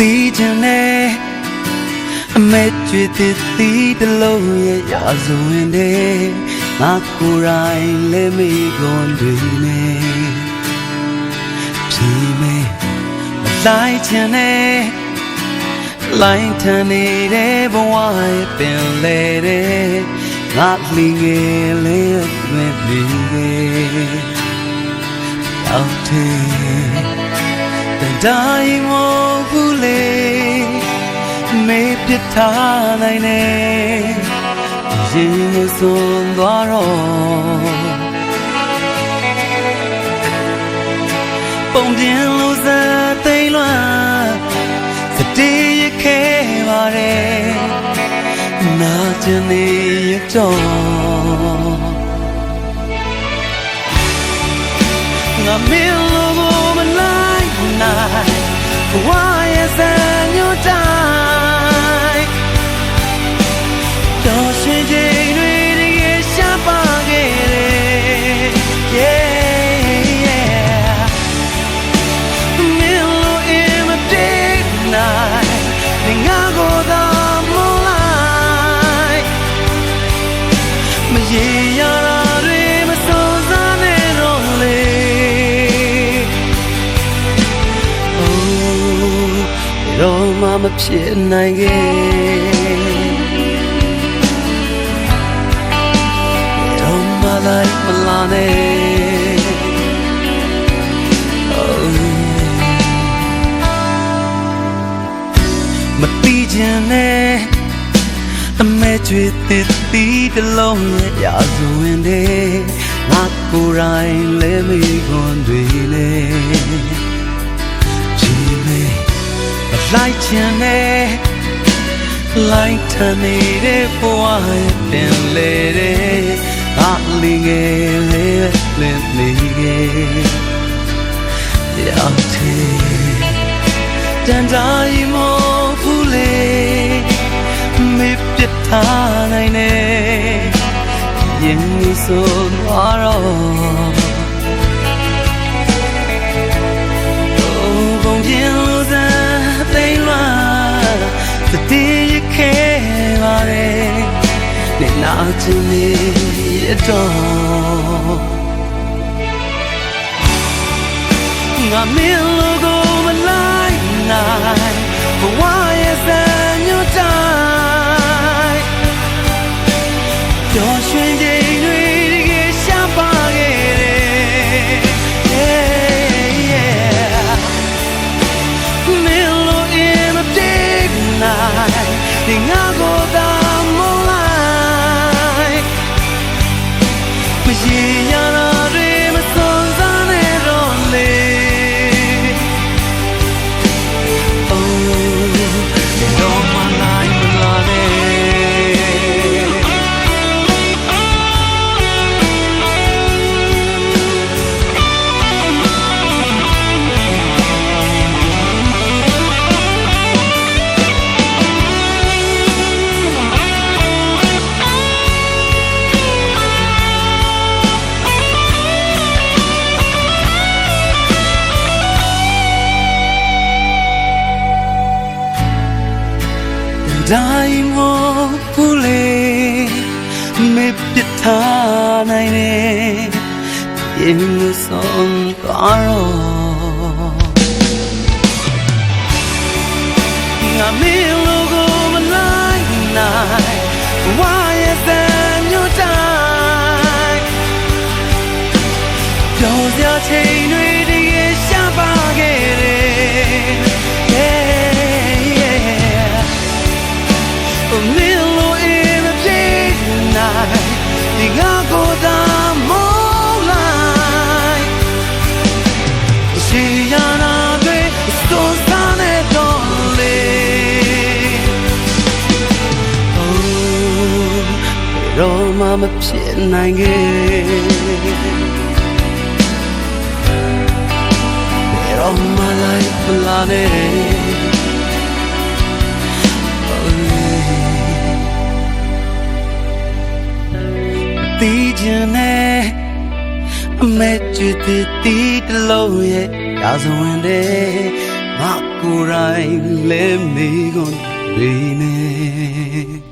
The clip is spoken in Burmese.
တီးချင်တယ်အမဲကျွေတည်တီးတလုံးရဲ့ရာဇဝင်တဲ့ငါကိုယ်တိုင်လည်းမိကွန်တွေနဲ့ဖြီးမဲမလိုက်ချင်တယ်လိုင်းထန်နေတဲ့ဘဝရဲ့ပင်လေတဲ့ငါလီငယ်လေးမဲ့ပြီးခဲ့ရောက်တယ် တတိုင်းမဟုတ်လေမေးပြထားနိုင်နေရင်မစွန်သွားတော့ပုံပြင်းလို့စသိမ်းလွမ်းစတေးရခဲ့ပါတယ်နာကျင်နေရတော့ငါမင်းလိုကိုမလိုက်နိုင် ဘဝရဲ့စံ မှမဖြစ်နိုင်ခဲ့တော့မှလိုက်မလာနဲ့မတီးချင်နဲ့အမဲကျွေတည်တည်တလုံးရဲ့ရာဇဝင်တဲ့ငါကိုယ်တိုင်လဲမိ ချင်နဲ့လိုက်ထနေတဲ့ဘဝရဲ့ပင်လေတဲ့ငါလီငယ်လေးလင်းနေခဲ့ရောက်တယ်တန်တိုင်းမဖူးလေမေပြတ်ထားနိုင်နေရင်ဆို မ်းသတိရခဲ့ပါတယ်နေနာချင်နေရတော့ငါမင်း And I'm hopefully မေပြတ်ထားနိုင်တယ်ရင်ဆုံး မဖြစ်နိုင်ခဲ့ဘယ်တော့မှလိုက်မလာနဲ့တီးချင်နဲ့အမဲကျွေတည်တီးတလုံးရဲ့ရာဇဝင်တဲ့ငငါကိုယ်တိုင်လဲမိကုန်နေနေ